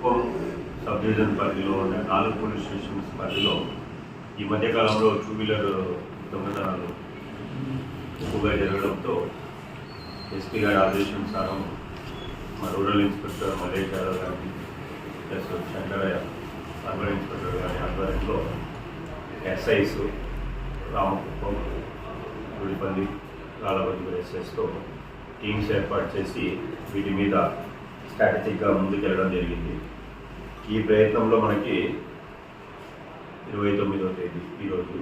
Kuppam sub division పరిధిలో ఉన్న నాలుగు పోలీస్ స్టేషన్స్ పరిధిలో ఈ మధ్యకాలంలో టూ వీలర్ దొంగతనాలు ఎక్కువగా జరగడంతో ఎస్పీ గారి ఆదేశానుసారం మా రూరల్ ఇన్స్పెక్టర్ మలేష్ యాదవ్ గారిని ప్లస్ శంకరయ్య అర్బన్ ఇన్స్పెక్టర్ గారి ఆధ్వర్యంలో ఎస్ఐస్ రామకుప్పం గుడిపల్లి కాలబంది ఎస్ఐస్తో టీమ్స్ ఏర్పాటు చేసి వీటి మీద స్ట్రాటజిక్గా ముందుకెళ్ళడం జరిగింది. ఈ ప్రయత్నంలో మనకి ఇరవై తొమ్మిదవ తేదీ ఈరోజు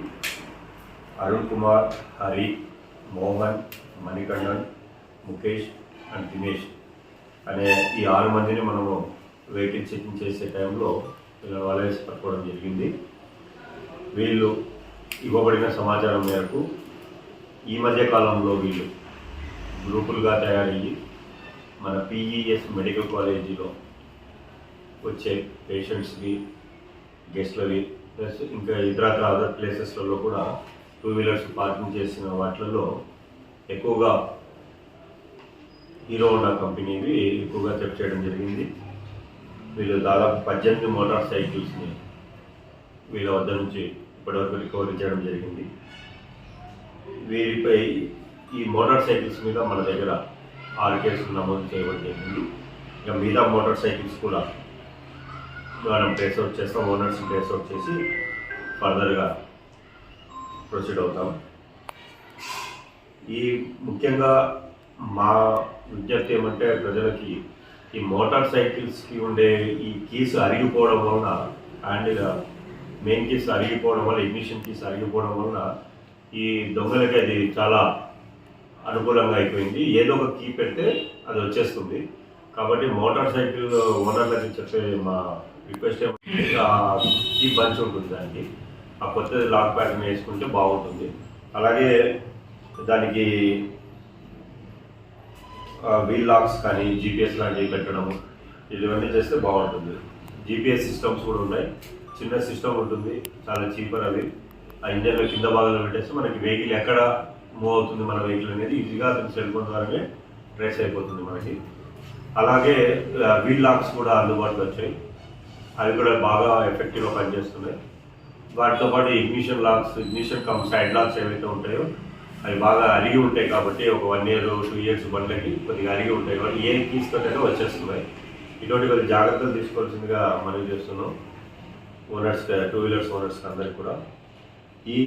అరుణ్ కుమార్ హరి మోహన్ మణికండన్ ముఖేష్ అండ్ దినేష్ అనే ఈ ఆరు మందిని మనము వెయిటింగ్ చెకింగ్ చేసే టైంలో ఇలా వలయస్ పట్టుకోవడం జరిగింది. వీళ్ళు ఇవ్వబడిన సమాచారం మేరకు ఈ మధ్య కాలంలో వీళ్ళు గ్రూపులుగా తయారయ్యి మన పీఈఎస్ మెడికల్ కాలేజీలో వచ్చే పేషెంట్స్కి గెస్ట్లవి ప్లస్ ఇంకా ఇతరత్ర అదర్ ప్లేసెస్లలో కూడా టూ వీలర్స్ పార్కింగ్ చేసిన వాటిలలో ఎక్కువగా హీరో హోండా కంపెనీవి ఎక్కువగా చెక్ చేయడం జరిగింది. వీళ్ళు దాదాపు పద్దెనిమిది మోటార్ సైకిల్స్ని వీళ్ళ వద్ద నుంచి ఇప్పటివరకు రికవరీ చేయడం జరిగింది. వీరిపై ఈ మోటార్ సైకిల్స్ మీద మన దగ్గర ఆరు కేసులు నమోదు చేయడం జరిగింది ఇక మిగతా మోటార్ సైకిల్స్ కూడా మనం ట్రేస్ అవుట్ చేస్తాం ఓనర్స్ ట్రేస్ అవుట్ చేసి ఫర్దర్గా ప్రొసీడ్ అవుతాం. ఈ ముఖ్యంగా మా విజ్ఞప్తి ఏమంటే ప్రజలకి ఈ మోటార్ సైకిల్స్కి ఉండే ఈ కీస్ అరిగిపోవడం వలన అండ్ మెయిన్ కీస్ అరిగిపోవడం వల్ల ఇగ్నిషన్ కీస్ అరిగిపోవడం వలన ఈ దొంగలకి అది చాలా అనుకూలంగా అయిపోయింది. ఏదో ఒక కీ పెడితే అది వచ్చేస్తుంది. కాబట్టి మోటార్ సైకిల్ ఓనర్లకి చెప్పే మా రిక్వెస్ట్ కీ బంచ్ ఉంటుంది దానికి. ఆ కొత్తది లాక్ ప్యాటర్న్ వేసుకుంటే బాగుంటుంది. అలాగే దానికి వీల్ లాక్స్ కానీ జీపీఎస్ లాంటివి పెట్టడము ఇవన్నీ చేస్తే బాగుంటుంది. జీపీఎస్ సిస్టమ్స్ కూడా ఉన్నాయి. చిన్న సిస్టమ్ ఉంటుంది. చాలా చీపర్ అవి. ఆ ఇంజన్లో కింద భాగంలో పెట్టేస్తే మనకి వెహికల్ ఎక్కడ మూవ్ అవుతుంది మన వెహికల్ అనేది ఈజీగా అతని సెల్ ఫోన్ ద్వారానే ట్రేస్ అయిపోతుంది మనకి. అలాగే వీల్ లాక్స్ కూడా అందుబాటులో వచ్చాయి. అవి కూడా బాగా ఎఫెక్టివ్గా పనిచేస్తున్నాయి. వాటితో పాటు ignition locks ignition cum side locks ఏవైతే ఉంటాయో అవి బాగా అరిగి ఉంటాయి కాబట్టి ఒక వన్ ఇయర్ టూ ఇయర్స్ బండ్లకి కొద్దిగా అరిగి ఉంటాయి. వాటి ఏ కీస్ వచ్చేస్తున్నాయి. ఇటువంటి కొద్ది జాగ్రత్తలు తీసుకోవాల్సిందిగా మనం చేస్తున్నాం. ఓనర్స్ టూ వీలర్స్ ఓనర్స్ అందరికి కూడా.